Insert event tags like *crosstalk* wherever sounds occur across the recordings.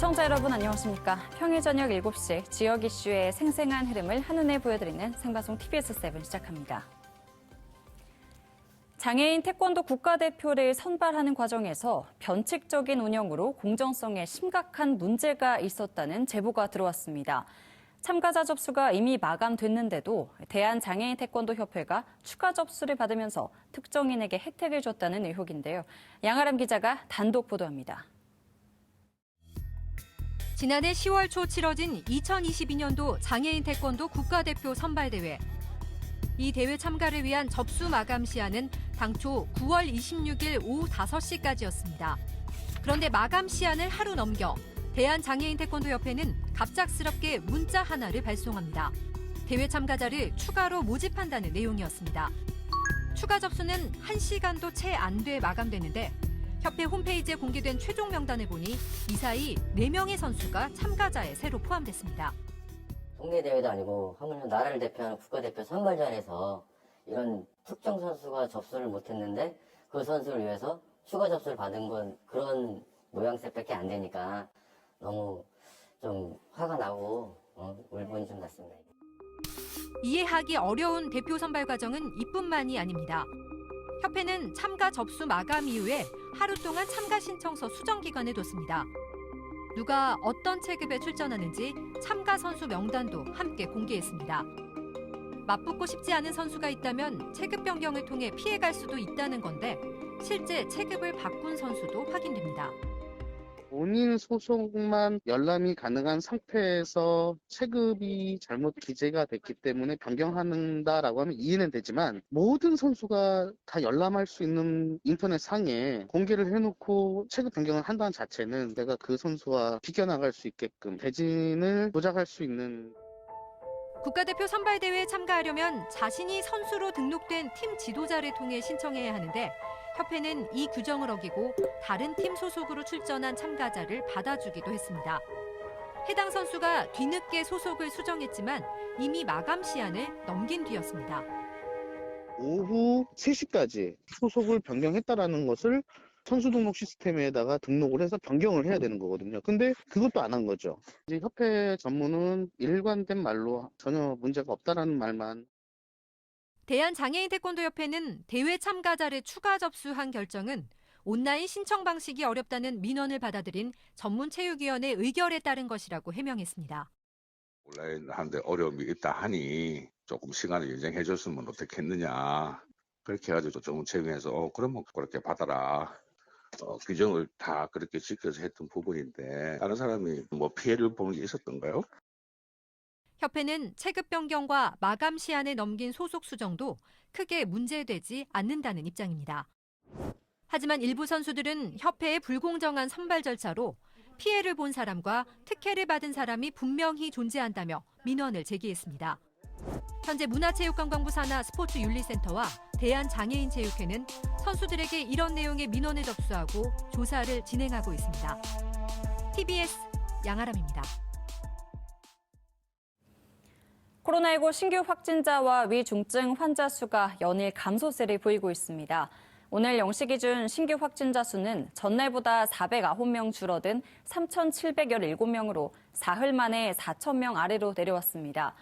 시청자 여러분 안녕하십니까? 평일 저녁 7시 지역 이슈의 생생한 흐름을 한눈에 보여드리는 생방송 TBS7 시작합니다. 장애인 태권도 국가대표를 선발하는 과정에서 변칙적인 운영으로 공정성에 심각한 문제가 있었다는 제보가 들어왔습니다. 참가자 접수가 이미 마감됐는데도 대한장애인 태권도 협회가 추가 접수를 받으면서 특정인에게 혜택을 줬다는 의혹인데요. 양아람 기자가 단독 보도합니다. 지난해 10월 초 치러진 2022년도 장애인 태권도 국가대표 선발대회. 이 대회 참가를 위한 접수 마감 시한은 당초 9월 26일 오후 5시까지였습니다. 그런데 마감 시한을 하루 넘겨 대한장애인 태권도협회는 갑작스럽게 문자 하나를 발송합니다. 대회 참가자를 추가로 모집한다는 내용이었습니다. 추가 접수는 1시간도 채 안 돼 마감됐는데 협회 홈페이지에 공개된 최종 명단을 보니 이 사이 4명의 선수가 참가자에 새로 포함됐습니다. 동네 대회도 아니고 하물며 나라를 대표하는 국가대표 선발전에서 이런 특정 선수가 접수를 못했는데 그 선수를 위해서 추가 접수를 받은 건 그런 모양새밖에 안 되니까 너무 좀 화가 나고 어, 울분이 좀 났습니다. 이해하기 어려운 대표 선발 과정은 이뿐만이 아닙니다. 협회는 참가 접수 마감 이후에 하루 동안 참가 신청서 수정 기간을 뒀습니다. 누가 어떤 체급에 출전하는지 참가 선수 명단도 함께 공개했습니다. 맞붙고 싶지 않은 선수가 있다면 체급 변경을 통해 피해갈 수도 있다는 건데 실제 체급을 바꾼 선수도 확인됩니다. 본인 소속만 열람이 가능한 상태에서 체급이 잘못 기재가 됐기 때문에 변경한다라고 하면 이해는 되지만 모든 선수가 다 열람할 수 있는 인터넷 상에 공개를 해놓고 체급 변경을 한다는 자체는 내가 그 선수와 비껴나갈 수 있게끔 대진을 조작할 수 있는 국가대표 선발대회에 참가하려면 자신이 선수로 등록된 팀 지도자를 통해 신청해야 하는데 협회는 이 규정을 어기고 다른 팀 소속으로 출전한 참가자를 받아주기도 했습니다. 해당 선수가 뒤늦게 소속을 수정했지만 이미 마감 시한을 넘긴 뒤였습니다. 오후 3시까지 소속을 변경했다라는 것을 선수 등록 시스템에다가 등록을 해서 변경을 해야 되는 거거든요. 근데 그것도 안 한 거죠. 이제 협회 전문은 일관된 말로 전혀 문제가 없다라는 말만 대한장애인 태권도협회는 대회 참가자를 추가 접수한 결정은 온라인 신청 방식이 어렵다는 민원을 받아들인 전문체육위원회 의결에 따른 것이라고 해명했습니다. 온라인 하는데 어려움이 있다 하니 조금 시간을 연장해 줬으면 어떻겠느냐. 그렇게 해가지고 좀 최근에서 어, 그러면 그렇게 받아라. 어, 규정을 다 그렇게 지켜서 했던 부분인데 다른 사람이 뭐 피해를 보는 게 있었던가요? 협회는 체급 변경과 마감 시한을 넘긴 소속 수정도 크게 문제되지 않는다는 입장입니다. 하지만 일부 선수들은 협회의 불공정한 선발 절차로 피해를 본 사람과 특혜를 받은 사람이 분명히 존재한다며 민원을 제기했습니다. 현재 문화체육관광부 산하 스포츠윤리센터와 대한장애인체육회는 선수들에게 이런 내용의 민원을 접수하고 조사를 진행하고 있습니다. TBS 양아람입니다. 코로나19 신규 확진자와 위중증 환자 수가 연일 감소세를 보이고 있습니다. 오늘 0시 기준 신규 확진자 수는 전날보다 409명 줄어든 3,717명으로 사흘 만에 4,000명 아래로 내려왔습니다.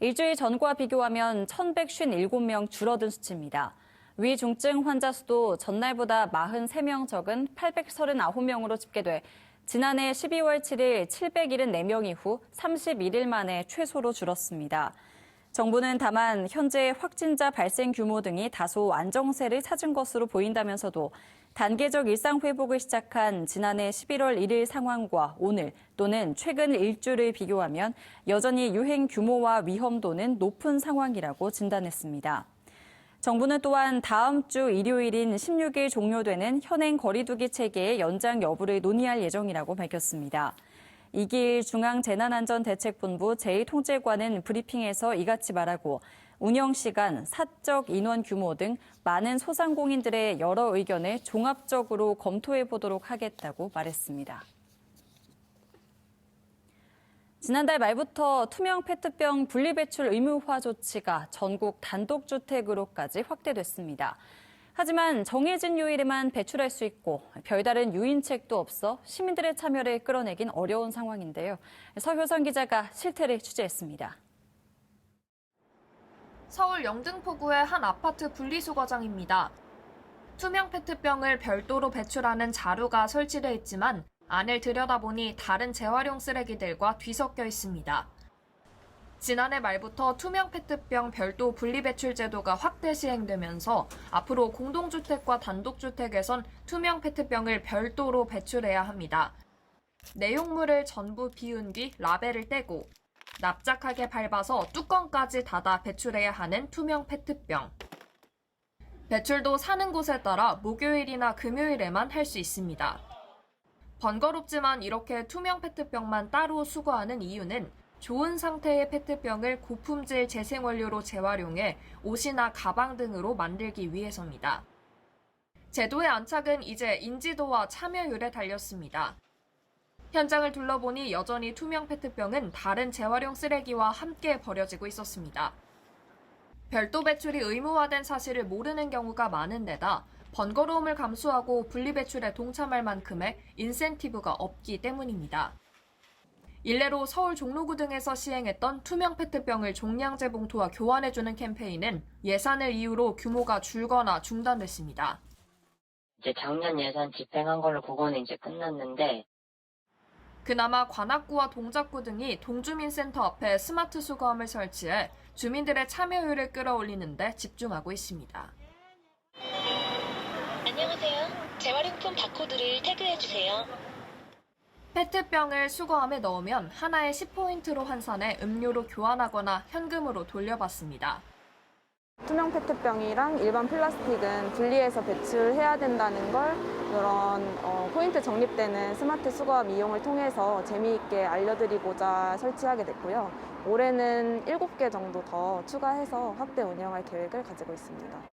일주일 전과 비교하면 1,157명 줄어든 수치입니다. 위중증 환자 수도 전날보다 43명 적은 839명으로 집계돼 지난해 12월 7일 774명 이후 31일 만에 최소로 줄었습니다. 정부는 다만 현재 확진자 발생 규모 등이 다소 안정세를 찾은 것으로 보인다면서도 단계적 일상 회복을 시작한 지난해 11월 1일 상황과 오늘 또는 최근 일주를 비교하면 여전히 유행 규모와 위험도는 높은 상황이라고 진단했습니다. 정부는 또한 다음 주 일요일인 16일 종료되는 현행 거리두기 체계의 연장 여부를 논의할 예정이라고 밝혔습니다. 이길 중앙재난안전대책본부 제1통제관은 브리핑에서 이같이 말하고 운영 시간, 사적 인원 규모 등 많은 소상공인들의 여러 의견을 종합적으로 검토해 보도록 하겠다고 말했습니다. 지난달 말부터 투명 페트병 분리배출 의무화 조치가 전국 단독주택으로까지 확대됐습니다. 하지만 정해진 요일에만 배출할 수 있고 별다른 유인책도 없어 시민들의 참여를 끌어내긴 어려운 상황인데요. 서효선 기자가 실태를 취재했습니다. 서울 영등포구의 한 아파트 분리수거장입니다. 투명 페트병을 별도로 배출하는 자루가 설치돼 있지만 안을 들여다보니 다른 재활용 쓰레기들과 뒤섞여 있습니다. 지난해 말부터 투명 페트병 별도 분리배출 제도가 확대 시행되면서 앞으로 공동주택과 단독주택에선 투명 페트병을 별도로 배출해야 합니다. 내용물을 전부 비운 뒤 라벨을 떼고 납작하게 밟아서 뚜껑까지 닫아 배출해야 하는 투명 페트병. 배출도 사는 곳에 따라 목요일이나 금요일에만 할 수 있습니다. 번거롭지만 이렇게 투명 페트병만 따로 수거하는 이유는 좋은 상태의 페트병을 고품질 재생원료로 재활용해 옷이나 가방 등으로 만들기 위해서입니다. 제도의 안착은 이제 인지도와 참여율에 달렸습니다. 현장을 둘러보니 여전히 투명 페트병은 다른 재활용 쓰레기와 함께 버려지고 있었습니다. 별도 배출이 의무화된 사실을 모르는 경우가 많은 데다 번거로움을 감수하고 분리배출에 동참할 만큼의 인센티브가 없기 때문입니다. 일례로 서울 종로구 등에서 시행했던 투명 페트병을 종량제 봉투와 교환해주는 캠페인은 예산을 이유로 규모가 줄거나 중단됐습니다. 이제 작년 예산 집행한 걸로 그거는 이제 끝났는데 그나마 관악구와 동작구 등이 동주민센터 앞에 스마트 수거함을 설치해 주민들의 참여율을 끌어올리는 데 집중하고 있습니다. 안녕하세요. 재활용품 바코드를 태그해주세요. 페트병을 수거함에 넣으면 하나에 10포인트로 환산해 음료로 교환하거나 현금으로 돌려받습니다. 투명 페트병이랑 일반 플라스틱은 분리해서 배출해야 된다는 걸 이런 어, 포인트 적립되는 스마트 수거함 이용을 통해서 재미있게 알려드리고자 설치하게 됐고요. 올해는 7개 정도 더 추가해서 확대 운영할 계획을 가지고 있습니다.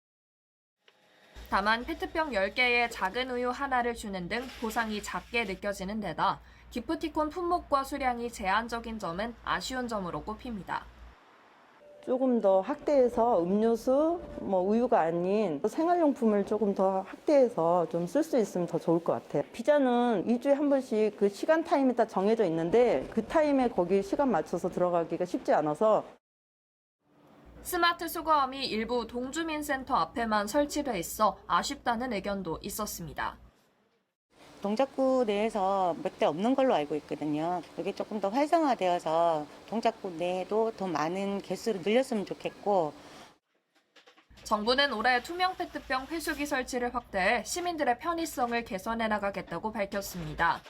다만 페트병 10개에 작은 우유 하나를 주는 등 보상이 작게 느껴지는 데다 기프티콘 품목과 수량이 제한적인 점은 아쉬운 점으로 꼽힙니다. 조금 더 확대해서 음료수, 뭐 우유가 아닌 생활용품을 조금 더 확대해서 좀 쓸 수 있으면 더 좋을 것 같아요. 피자는 2주에 한 번씩 그 시간 타임이 딱 정해져 있는데 그 타임에 거기 시간 맞춰서 들어가기가 쉽지 않아서 스마트 수거함이 일부 동주민센터 앞에만 설치돼 있어 아쉽다는 의견도 있었습니다. 동작구 내에서 몇 대 없는 걸로 알고 있거든요. 그게 조금 더 활성화되어서 동작구 내에도 더 많은 개수를 늘렸으면 좋겠고 정부는 올해 투명 페트병 회수기 설치를 확대해 시민들의 편의성을 개선해 나가겠다고 밝혔습니다.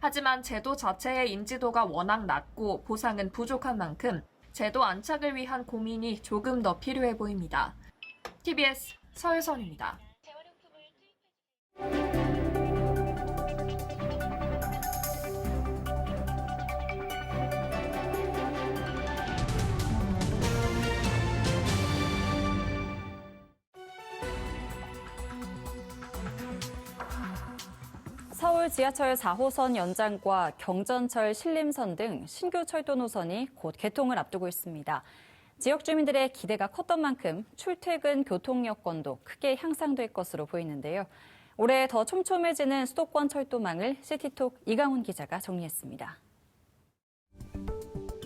하지만 제도 자체의 인지도가 워낙 낮고 보상은 부족한 만큼 제도 안착을 위한 고민이 조금 더 필요해 보입니다. TBS 서유선입니다. 지하철 4호선 연장과 경전철 신림선 등 신규 철도 노선이 곧 개통을 앞두고 있습니다. 지역 주민들의 기대가 컸던 만큼 출퇴근 교통 여건도 크게 향상될 것으로 보이는데요. 올해 더 촘촘해지는 수도권 철도망을 시티톡 이강훈 기자가 정리했습니다.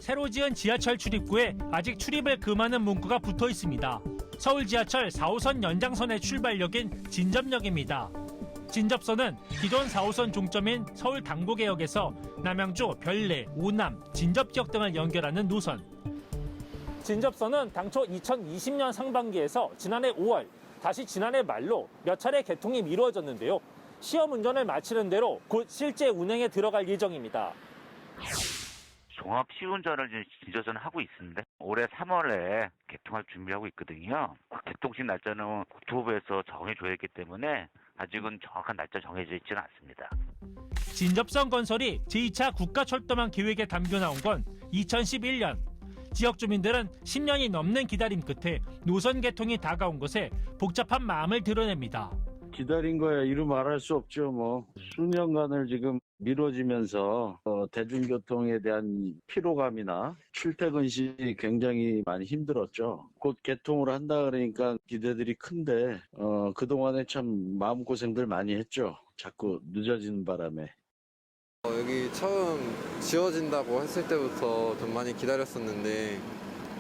새로 지은 지하철 출입구에 아직 출입을 금하는 문구가 붙어 있습니다. 서울 지하철 4호선 연장선의 출발역인 진접역입니다. 진접선은 기존 4호선 종점인 서울 당구개역에서 남양주, 별내, 오남, 진접지역 등을 연결하는 노선. 진접선은 당초 2020년 상반기에서 지난해 5월, 다시 지난해 말로 몇 차례 개통이 미루어졌는데요. 시험 운전을 마치는 대로 곧 실제 운행에 들어갈 예정입니다. 종합 시운전을 진저선 하고 있습니다. 올해 3월에 개통할 준비하고 있거든요. 그 개통식 날짜는 국토부에서 정해줘야 했기 때문에 아직은 정확한 날짜 정해져 있지는 않습니다. 진접선 건설이 제2차 국가철도망 계획에 담겨 나온 건 2011년. 지역 주민들은 10년이 넘는 기다림 끝에 노선 개통이 다가온 것에 복잡한 마음을 드러냅니다. 기다린 거야 이루 말할 수 없죠 뭐 수년간을 지금 미뤄지면서 어, 대중교통에 대한 피로감이나 출퇴근 시 굉장히 많이 힘들었죠. 곧 개통을 한다 그러니까 기대들이 큰데 어, 그동안에 참 마음고생들 많이 했죠. 자꾸 늦어지는 바람에. 어, 여기 처음 지어진다고 했을 때부터 좀 많이 기다렸었는데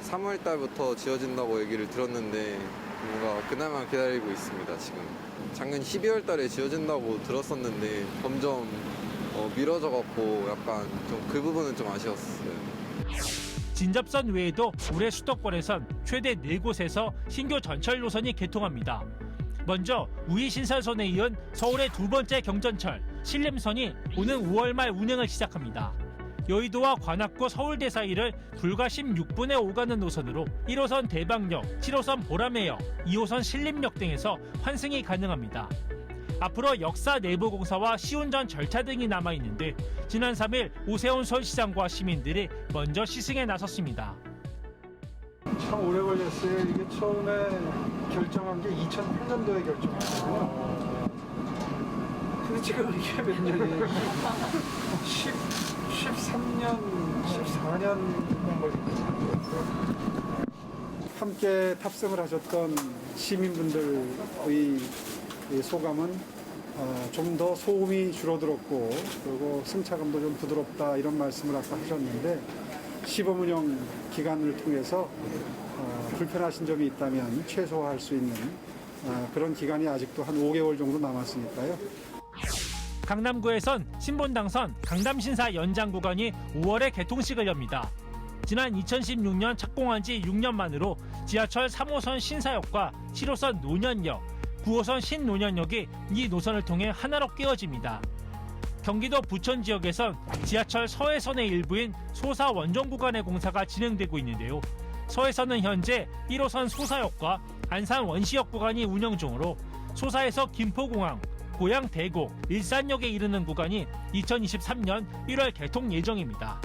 3월 달부터 지어진다고 얘기를 들었는데 뭔가 그날만 기다리고 있습니다 지금 작년 12월 달에 지어진다고 들었었는데 점점 어, 미뤄져 갖고 약간 좀 그 부분은 좀 아쉬웠어요. 진접선 외에도 올해 수도권에선 최대 4곳에서 신규 전철 노선이 개통합니다. 먼저 우이 신설선에 이은 서울의 두 번째 경전철 신림선이 오는 5월 말 운행을 시작합니다. 여의도와 관악구 서울대 사이를 불과 16분에 오가는 노선으로 1호선 대방역, 7호선 보라매역, 2호선 신림역 등에서 환승이 가능합니다. 앞으로 역사 내부 공사와 시운전 절차 등이 남아 있는데 지난 3일 오세훈 서울시장과 시민들이 먼저 시승에 나섰습니다. 참 오래 걸렸어요. 이게 처음에 결정한 게 2008년도에 결정했거든요. 근데 지금 이게 몇 년이에요? 10, 13년, 14년 걸린 함께 탑승을 하셨던 시민분들의 이 소감은 어, 좀 더 소음이 줄어들었고 그리고 승차감도 좀 부드럽다 이런 말씀을 아까 하셨는데 시범 운영 기간을 통해서 어, 불편하신 점이 있다면 최소화할 수 있는 어, 그런 기간이 아직도 한 5개월 정도 남았으니까요. 강남구에선 신본당선 강남신사 연장 구간이 5월에 개통식을 엽니다. 지난 2016년 착공한 지 6년 만으로 지하철 3호선 신사역과 7호선 노년역, 9호선 신노년역이 이 노선을 통해 하나로 끼워집니다. 경기도 부천 지역에선 지하철 서해선의 일부인 소사 원정 구간의 공사가 진행되고 있는데요. 서해선은 현재 1호선 소사역과 안산 원시역 구간이 운영 중으로 소사에서 김포공항, 고양 대곡, 일산역에 이르는 구간이 2023년 1월 개통 예정입니다.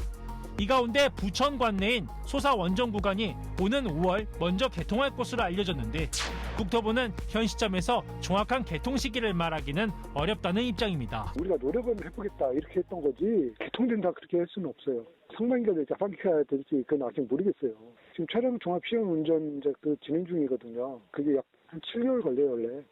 이 가운데 부천 관내인 소사 원정 구간이 오는 5월 먼저 개통할 것으로 알려졌는데 국토부는 현 시점에서 정확한 개통 시기를 말하기는 어렵다는 입장입니다. 우리가 노력은 해보겠다 이렇게 했던 거지 개통된다 그렇게 할 수는 없어요. 상반기가 될지 하반기가 될지 그건 아직 모르겠어요. 지금 차량 종합 시험 운전 이제 그 진행 중이거든요. 그게 약 한 7개월 걸려요 원래.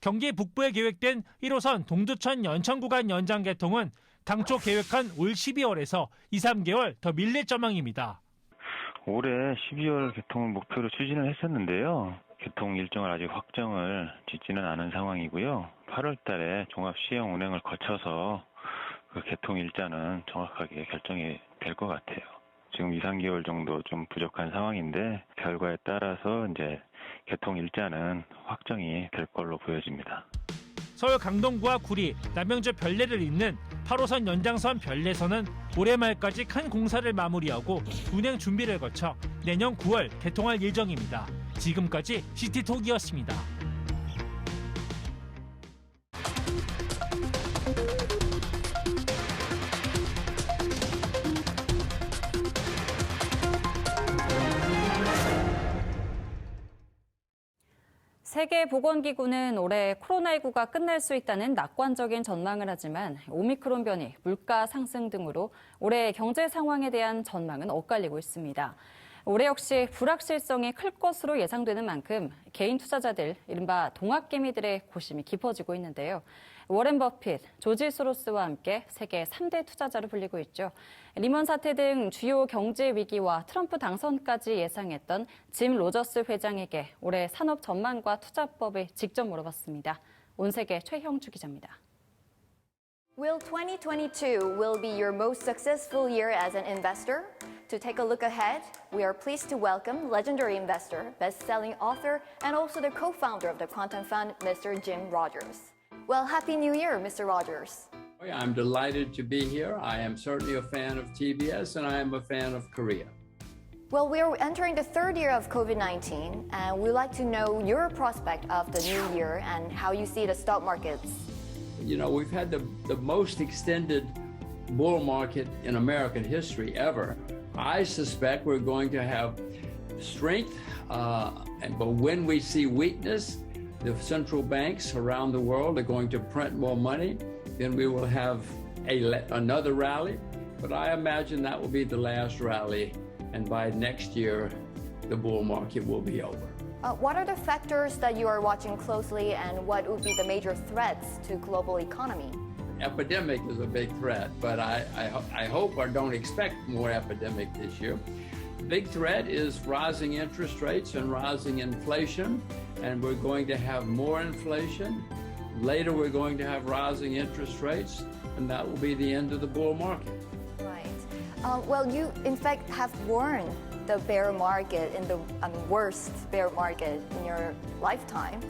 경기 북부에 계획된 1호선 동두천 연천 구간 연장 개통은 당초 계획한 올 12월에서 2, 3개월 더 밀릴 전망입니다. 올해 12월 개통을 목표로 추진을 했었는데요. 개통 일정을 아직 확정을 짓지는 않은 상황이고요. 8월 달에 종합 시행 운행을 거쳐서 그 개통 일자는 정확하게 결정이 될 것 같아요. 지금 2, 3개월 정도 좀 부족한 상황인데 결과에 따라서 이제 개통 일자는 확정이 될 걸로 보여집니다. 서울 강동구와 구리, 남양주 별내를 잇는 8호선 연장선 별내선은 올해 말까지 큰 공사를 마무리하고 운행 준비를 거쳐 내년 9월 개통할 예정입니다. 지금까지 시티톡이었습니다. 세계보건기구는 올해 코로나19가 끝날 수 있다는 낙관적인 전망을 하지만 오미크론 변이, 물가 상승 등으로 올해 경제 상황에 대한 전망은 엇갈리고 있습니다. 올해 역시 불확실성이 클 것으로 예상되는 만큼 개인 투자자들, 이른바 동학개미들의 고심이 깊어지고 있는데요. 워렌 버핏, 조지 소로스와 함께 세계 3대 투자자로 불리고 있죠. 리먼 사태 등 주요 경제 위기와 트럼프 당선까지 예상했던 짐 로저스 회장에게 올해 산업 전망과 투자법을 직접 물어봤습니다. 온 세계 최형주 기자입니다. Will 2022 will be your most successful year as an investor? To take a look ahead, we are pleased to welcome legendary investor, best-selling author, and also the co-founder of the Quantum Fund, Mr. Jim Rogers. Well, Happy New Year, Mr. Rogers. I'm delighted to be here. I am certainly a fan of TBS and I am a fan of Korea. Well, we're entering the third year of COVID 19, and we'd like to know your prospect of the new year and how you see the stock markets. You know, we've had the, the most extended bull market in American history ever. I suspect we're going to have strength, uh, and, but when we see weakness, the central banks around the world are going to print more money, then we will have a another rally, but I imagine that will be the last rally, and by next year, the bull market will be over. Uh, what are the factors that you are watching closely and what would be the major threats to global economy? epidemic is a big threat, but I, I, I hope or don't expect more epidemic this year. Big threat is rising interest rates and rising inflation, and we're going to have more inflation. Later, we're going to have rising interest rates, and that will be the end of the bull market. Right. Uh, well, you in fact have warned the bear market in the I mean, worst bear market in your lifetime.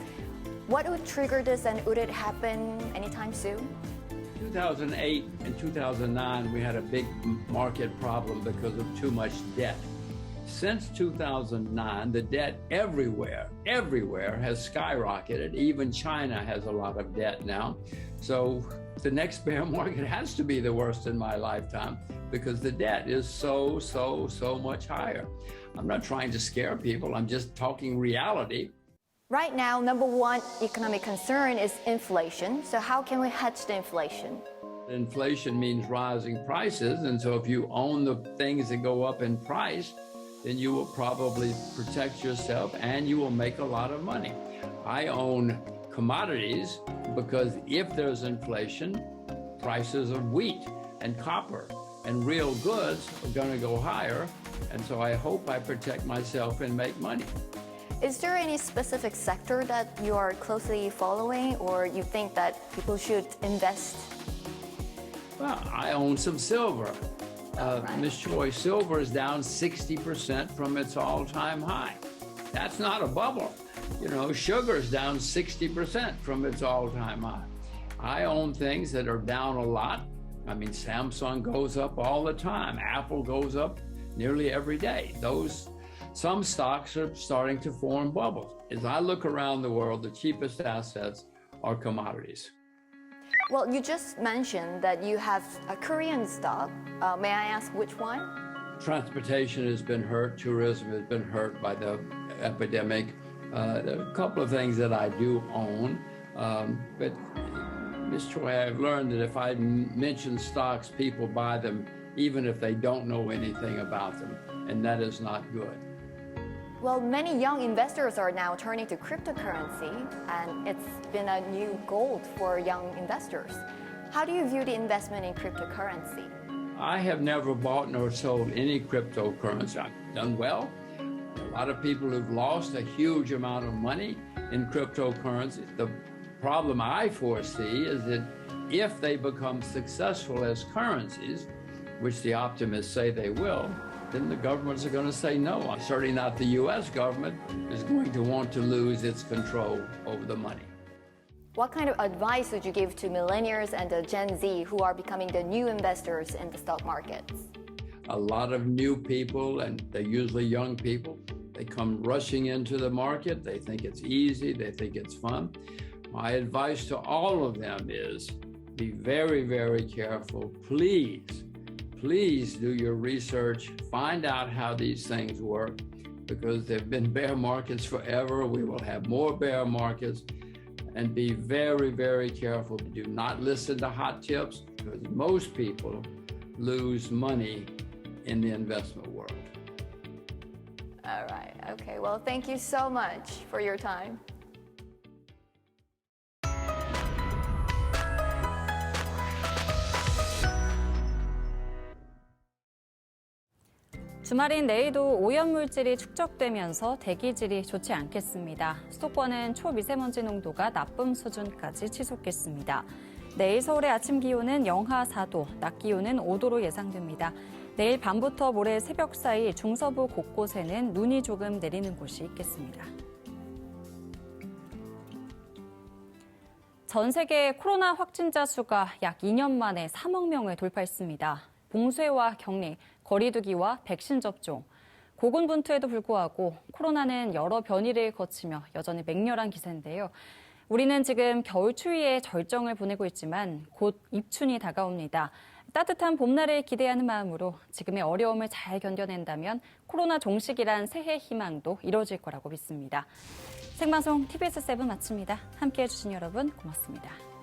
What would trigger this, and would it happen anytime soon? 2008 and 2009, we had a big market problem because of too much debt. Since 2009, the debt everywhere, everywhere has skyrocketed. Even China has a lot of debt now. So the next bear *laughs* market has to be the worst in my lifetime because the debt is so, so, so much higher. I'm not trying to scare people, I'm just talking reality. Right now, number one economic concern is inflation. So how can we hedge the inflation? Inflation means rising prices, and so if you own the things that go up in price, then you will probably protect yourself and you will make a lot of money. I own commodities because if there's inflation, prices of wheat and copper and real goods are going to go higher, and so I hope I protect myself and make money. Is there any specific sector that you are closely following or you think that people should invest? Well, I own some silver. Uh, Miss Choi, silver is down 60% from its all time high. That's not a bubble. You know, sugar is down 60% from its all time high. I own things that are down a lot. I mean, Samsung goes up all the time, Apple goes up nearly every day. Those some stocks are starting to form bubbles. As I look around the world, the cheapest assets are commodities. Well, you just mentioned that you have a Korean stock. Uh, may I ask which one? Transportation has been hurt, tourism has been hurt by the epidemic. Uh, there are a couple of things that I do own, um, but Ms. Choi, I've learned that if I mention stocks, people buy them even if they don't know anything about them, and that is not good. Well, many young investors are now turning to cryptocurrency, and it's been a new gold for young investors. How do you view the investment in cryptocurrency? I have never bought nor sold any cryptocurrency. I've done well. A lot of people have lost a huge amount of money in cryptocurrency. The problem I foresee is that if they become successful as currencies, which the optimists say they will, then the governments are going to say no. Certainly not the US government is going to want to lose its control over the money. What kind of advice would you give to millennials and the Gen Z who are becoming the new investors in the stock markets? a lot of new people, and they're usually young people. They come rushing into the market. They think it's easy, they think it's fun. My advice to all of them is be very, very careful. Please, please do your research, find out how these things work, because there have been bear markets forever. We will have more bear markets. And be very, very careful. Do not listen to hot tips, because most people lose money in the investment world. All right. Okay. Well, thank you so much for your time. 주말인 내일도 오염물질이 축적되면서 대기질이 좋지 않겠습니다. 수도권은 초미세먼지 농도가 나쁨 수준까지 치솟겠습니다. 내일 서울의 아침 기온은 영하 4도, 낮 기온은 5도로 예상됩니다. 내일 밤부터 모레 새벽 사이 중서부 곳곳에는 눈이 조금 내리는 곳이 있겠습니다. 전 세계 코로나 확진자 수가 약 2년 만에 3억 명을 돌파했습니다. 봉쇄와 격리, 거리두기와 백신 접종, 고군분투에도 불구하고 코로나는 여러 변이를 거치며 여전히 맹렬한 기세인데요. 우리는 지금 겨울 추위의 절정을 보내고 있지만 곧 입춘이 다가옵니다. 따뜻한 봄날을 기대하는 마음으로 지금의 어려움을 잘 견뎌낸다면 코로나 종식이란 새해 희망도 이뤄질 거라고 믿습니다. 생방송 TBS7 마칩니다. 함께해 주신 여러분 고맙습니다.